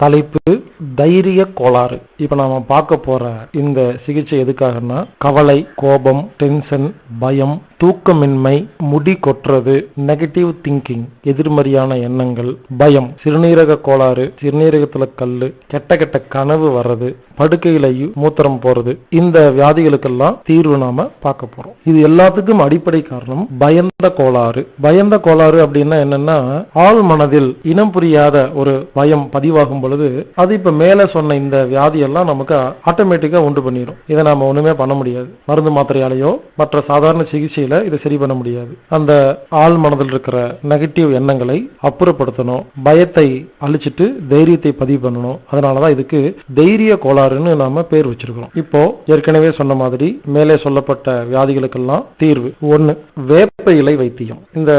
தலைப்பு தைரிய கோளாறு. இப்ப நாம பார்க்க போற இந்த சிகிச்சை எதுக்காகனா கவலை கோபம் டென்ஷன் பயம் தூக்கமின்மை முடி கொட்டுறது நெகட்டிவ் திங்கிங் எதிர்மறையான எண்ணங்கள் பயம் சிறுநீரக கோளாறு சிறுநீரகத்துல கல்லு கெட்ட கெட்ட கனவு வர்றது படுக்கையில மூத்திரம் போறது இந்த வியாதிகளுக்கெல்லாம் தீர்வு நாம பார்க்க போறோம். இது எல்லாத்துக்கும் அடிப்படை காரணம் பயந்த கோளாறு. பயந்த கோளாறு அப்படின்னா என்னன்னா ஆள் மனதில் இனம் புரியாத ஒரு பயம் பதிவாகும் பொழுது அது இப்ப மேல சொன்ன இந்த வியாதியெல்லாம் நமக்கு ஆட்டோமேட்டிக்கா உண்டு பண்ணிடும் இதை நாம ஒண்ணுமே பண்ண முடியாது. மருந்து மாத்திரையாலேயோ மற்ற சாதாரண சிகிச்சையில இதை சரி பண்ண முடியாது. அந்த ஆள் மனதில் இருக்கிற நெகட்டிவ் எண்ணங்களை அப்புறப்படுத்தணும். பயத்தை அழிச்சிட்டு தைரியத்தை பதிவு பண்ணணும். அதனாலதான் இதுக்கு தைரிய கோளாறுன்னு நாம பேர் வச்சிருக்கிறோம். இப்போ ஏற்கனவே சொன்ன மாதிரி மேலே சொல்லப்பட்ட வியாதிகளுக்கெல்லாம் தீர்வு. ஒண்ணு வேப்ப இலை வைத்தியம். இந்த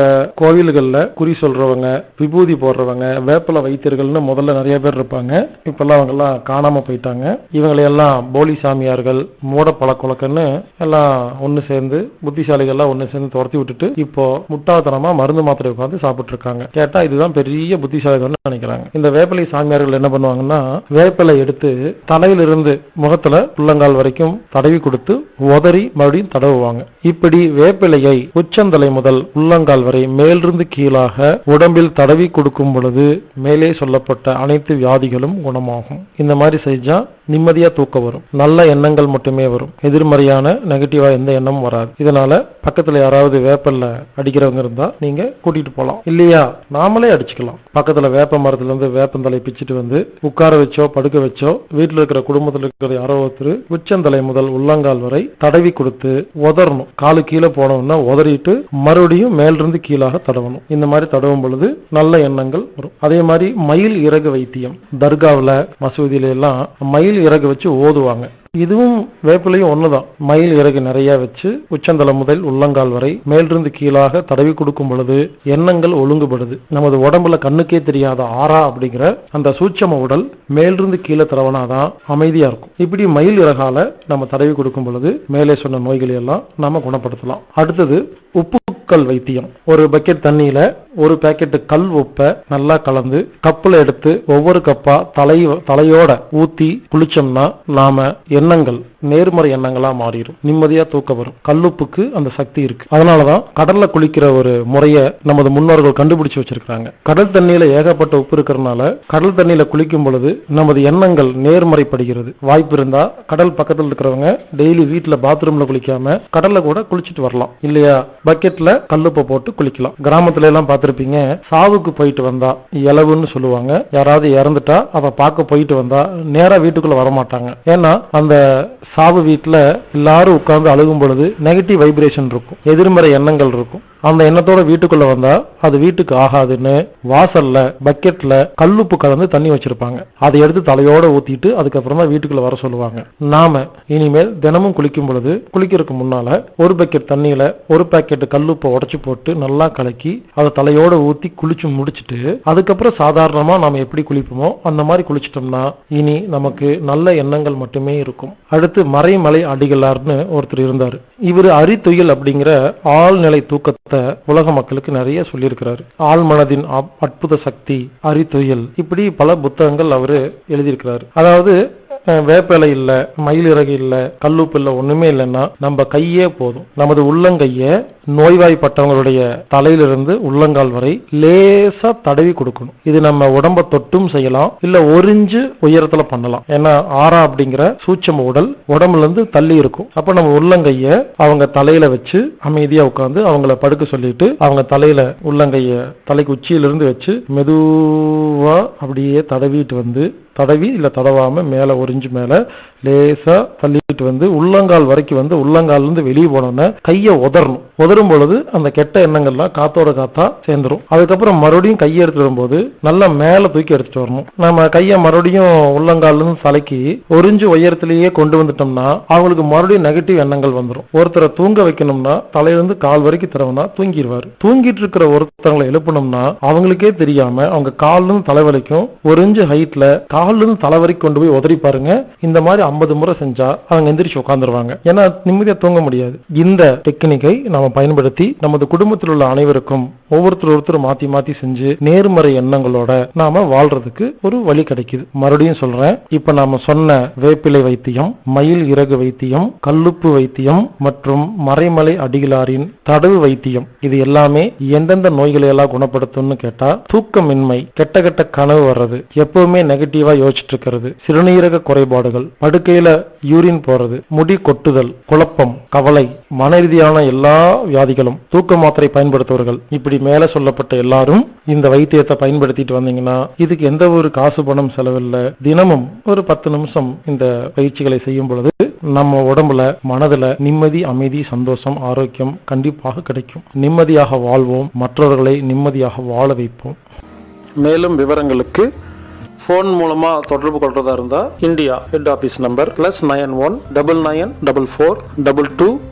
கோவில்கள்ல குறி சொல்றவங்க விபூதி போடுறவங்க வேப்பல வைத்தியர்கள்னு முதல்ல நிறைய பேர் இருப்பாங்க இப்பெல்லாம் அவங்க எல்லாம் காணாம போயிட்டாங்க. இவங்களை எல்லாம் போலி சாமியார்கள் மூட பழக்கொழக்கன்னு எல்லாம் ஒன்னு சேர்ந்து புத்திசாலிகள்லாம் ஒன்னு சேர்ந்து துரத்தி விட்டுட்டு இப்போ முட்டாள்தனமா மருந்து மாத்திரை உட்காந்து சாப்பிட்டு இருக்காங்க கேட்டா இதுதான் பெரிய புத்திசாலிகள்னு நினைக்கிறாங்க. இந்த வேப்பிலை சாமியார்கள் என்ன பண்ணுவாங்கன்னா வேப்பிலை எடுத்து தலையிலிருந்து முகத்துல புள்ளங்கால் வரைக்கும் தடவி கொடுத்து உதறி மறுபடியும் தடவுவாங்க. இப்படி வேப்பிலையை உச்சந்தலை முதல் உள்ளங்கால் வரை மேலிருந்து கீழாக உடம்பில் தடவி கொடுக்கும் பொழுது மேலே சொல்லப்பட்ட அனைத்து வியாதிகளும் குணமாகும். இந்த மாதிரி செஞ்சா நிம்மதியா தூக்கம் வரும். நல்ல எண்ணங்கள் மட்டுமே வரும். எதிர்மறையான நெகட்டிவா எந்த எண்ணமும் வராது. இதனால பக்கத்துல யாராவது வேப்பல்ல அடிக்கிறவங்க இருந்தா நீங்க கூட்டிட்டு போலாம். இல்லையா? நாமளே அடிச்சுக்கலாம். பக்கத்துல வேப்ப மரத்துல இருந்து வேப்பந்தலை பிச்சுட்டு வந்து உட்கார வச்சோ படுக்க வச்சோ வீட்டுல இருக்கிற குடும்பத்துல இருக்கிற யாரோ ஒருத்தர் உச்சந்தலை முதல் உள்ளங்கால் வரை தடவி கொடுத்து உதறணும். காலு கீழே போனோம்னா உதறிட்டு மறுபடியும் மேலிருந்து கீழாக தடவணும். இந்த மாதிரி தடவும் பொழுது நல்ல எண்ணங்கள் வரும். அதே மாதிரி மயில் இறகு வைத்தியம். தர்காவில் மசூதியில எல்லாம் மயில் இறகு வச்சு ஓதுவாங்க. இதுவும் வேப்பிலையும் ஒண்ணுதான். மயில் இறகு நிறைய வச்சு உச்சந்தலை முதல் உள்ளங்கால் வரை மேலிருந்து கீழாக தடவி கொடுக்கும் பொழுது எண்ணங்கள் ஒழுங்குபடுது. நமது உடம்புல கண்ணுக்கே தெரியாத ஆறா அப்படிங்கிற அந்த சூட்சம உடல் மேலிருந்து கீழே தடவனாதான் அமைதியா இருக்கும். இப்படி மயில் இறகால நம்ம தடவி கொடுக்கும் பொழுது மேலே சொன்ன நோய்களை எல்லாம் நாம குணப்படுத்தலாம். அடுத்தது உப்பு உப்புக்கல் வைத்தியம். ஒரு பக்கெட் தண்ணியில ஒரு பாக்கெட் கல் உப்பை நல்லா கலந்து கப்புல எடுத்து ஒவ்வொரு கப்பா தலை தலையோட ஊத்தி குளிச்சோம்னா நாம எண்ணங்கள் நேர்மறை எண்ணங்களா மாறிடும். நிம்மதியா தூக்கம் வரும். கல்லுப்புக்கு அந்த சக்தி இருக்கு. அதனாலதான் கடல்ல குளிக்கிற ஒரு முறைய நமது முன்னோர்கள் கண்டுபிடிச்சு வச்சிருக்காங்க கடல் தண்ணியில ஏகப்பட்ட உப்பு இருக்கிறதுனால கடல் தண்ணியில குளிக்கும் பொழுது நமது எண்ணங்கள் நேர்மறைப்படுகிறது. வாய்ப்பு இருந்தா கடல் பக்கத்தில் இருக்கிறவங்க டெய்லி வீட்டுல பாத்ரூம்ல குளிக்காம கடல்ல கூட குளிச்சுட்டு வரலாம். இல்லையா? பக்கெட்ல கல்லுப்பை போட்டு குளிக்கலாம். கிராமத்துல எல்லாம் பார்த்திருப்பீங்க சாவுக்கு போயிட்டு வந்தா இலவுன்னு சொல்லுவாங்க. யாராவது இறந்துட்டா அவ பார்க்க போயிட்டு வந்தா நேரா வீட்டுக்குள்ள வரமாட்டாங்க. ஏன்னா அந்த சாவு வீட்டில் எல்லாரும் உட்காந்து அழுகும் பொழுது நெகட்டிவ் வைப்ரேஷன் இருக்கும். எதிர்மறை எண்ணங்கள் இருக்கும். அந்த எண்ணத்தோட வீட்டுக்குள்ள வந்தா அது வீட்டுக்கு ஆகாதுன்னு வாசல்ல பக்கெட்ல கல்லுப்பு கலந்து தண்ணி வச்சிருப்பாங்க. அதை எடுத்து தலையோட ஊத்திட்டு அதுக்கப்புறமா வீட்டுக்குள்ள வர சொல்லுவாங்க. நாம இனிமேல் தினமும் குளிக்கும் பொழுது குளிக்கிறதுக்கு முன்னால ஒரு பக்கெட் தண்ணியில ஒரு பாக்கெட் கல்லுப்பை உடச்சு போட்டு நல்லா கலக்கி அதை தலையோட ஊத்தி குளிச்சு முடிச்சுட்டு அதுக்கப்புறம் சாதாரணமா நாம எப்படி குளிப்போமோ அந்த மாதிரி குளிச்சிட்டோம்னா இனி நமக்கு நல்ல எண்ணங்கள் மட்டுமே இருக்கும். அடுத்து மறைமலை அடிகளார்னு ஒருத்தர் இருந்தார். இவர் அரித்துயில் அப்படிங்கிற ஆழ்நிலை தூக்கத்தை உலக மக்களுக்கு நிறைய சொல்லியிருக்கிறாரு. ஆழ்மனதின் அப்- அற்புத சக்தி அறித்துயல் இப்படி பல புத்தகங்கள் அவரு எழுதியிருக்கிறாரு. அதாவது வேப்பிலை இல்ல மயில் இறகு இல்ல கல்லுப்பு இல்ல ஒண்ணுமே இல்லைன்னா நம்ம கையே போதும். நமது உள்ளங்கைய நோய்வாய்ப்பட்டவங்களுடைய தலையிலிருந்து உள்ளங்கால் வரை லேசா தடவி கொடுக்கணும். இது நம்ம உடம்ப தொட்டும் செய்யலாம். இல்ல ஒரிஞ்சு உயரத்துல பண்ணலாம். ஏன்னா ஆறா அப்படிங்கிற சூட்சம உடல் உடம்புல இருந்து தள்ளி இருக்கும். அப்ப நம்ம உள்ளங்கைய அவங்க தலையில வச்சு அமைதியா உட்காந்து அவங்கள படுக்க சொல்லிட்டு அவங்க தலையில உள்ளங்கைய தலைக்கு உச்சியிலிருந்து வச்சு மெதுவா அப்படியே தடவிட்டு வந்து தடவி இல்ல தடவாம மேல ஒரிஞ்சு மேல லேசாக தள்ளிட்டு வந்து உள்ளங்கால் வரைக்கும் வந்து உள்ளங்கால்லேருந்து வெளியே போனோன்னே கையை உதறணும். உதரும் பொழுது அந்த கெட்ட எண்ணங்கள்லாம் காத்தோட காத்தா சேர்ந்துரும். அதுக்கப்புறம் மறுபடியும் கையை எடுத்துட்டு வரும்போது நல்லா மேலே தூக்கி எடுத்துட்டு வரணும். நம்ம கையை மறுபடியும் உள்ளங்கால்லேருந்து இருந்து ஒரிஞ்சு ஒரு உயரத்திலேயே கொண்டு வந்துட்டோம்னா அவங்களுக்கு மறுபடியும் நெகட்டிவ் எண்ணங்கள் வந்துடும் ஒருத்தரை தூங்க வைக்கணும்னா தலையிலிருந்து கால் வரைக்கும் தரவுனா தூங்கிடுவார். தூங்கிட்டு இருக்கிற ஒருத்தவங்களை எழுப்பணும்னா அவங்களுக்கே தெரியாம அவங்க கால்லேருந்து தலை வரைக்கும் ஒரு இன்ச்சு ஹைட்ல கால்ல இருந்து தலை வரைக்கும் கொண்டு போய் உதறி பாருங்க. இந்த மாதிரி ஐம்பது முறை செஞ்சா அவங்க எந்திரிச்சு உட்காந்துருவாங்க ஏன்னா நிம்மதியா தூங்க முடியாது. இந்த டெக்னிக்கை நாம பயன்படுத்தி நமது குடும்பத்தில் உள்ள அனைவருக்கும் ஒவ்வொருத்தர் ஒருத்தர் மாத்தி மாத்தி செஞ்சு நேர்மறை எண்ணங்களோட நாம வாழ்றதுக்கு ஒரு வழி கிடைக்குது. மறுபடியும் சொல்றேன். இப்ப நாம சொன்ன வேப்பிலை வைத்தியம் மயில் இறகு வைத்தியம் கல்லுப்பு வைத்தியம் மற்றும் மறைமலை அடிகளாரின் தடவு வைத்தியம். இது எல்லாமே எந்தெந்த நோய்களை எல்லாம் குணப்படுத்தும்னு கேட்டா தூக்கமின்மை கெட்ட கெட்ட கனவு வர்றது எப்பவுமே நெகட்டிவா யோசிச்சுட்டு இருக்கிறது. சிறுநீரக குறைபாடுகள் படுக்கையில யூரின் போறது முடி கொட்டுதல் குழப்பம் கவலை மன ரீதியான எல்லா வியாதிகளும் தூக்க மாத்திரை பயன்படுத்துவர்கள் இப்படி மேல சொல்லப்பட்ட எல்லாரும் இந்த வைத்தியத்தை பயன்படுத்திட்டு வந்தீங்கன்னா இதுக்கு எந்த ஒரு காசு பணம் செலவில்லை. தினமும் ஒரு பத்து நிமிஷம் இந்த பயிற்சிகளை செய்யும் பொழுது நம்ம உடம்புல மனதுல நிம்மதி அமைதி சந்தோஷம் ஆரோக்கியம் கண்டிப்பாக கிடைக்கும். நிம்மதியாக வாழ்வோம் மற்றவர்களை நிம்மதியாக வாழ வைப்போம். மேலும் விவரங்களுக்கு ஃபோன் மூலமாக தொடர்பு கொள்றதா இருந்தால் India head office number plus nine one double nine double four double two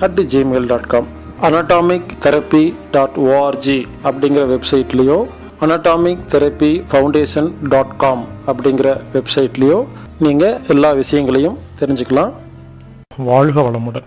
at Gmail dot com anatomic therapy dot O R G அப்படிங்கிற வெப்சைட்லேயோ anatomic therapy foundation dot com அப்படிங்கிற வெப்சைட்லேயோ நீங்கள் எல்லா விஷயங்களையும் தெரிஞ்சுக்கலாம். வாழ்க வளமுடன்.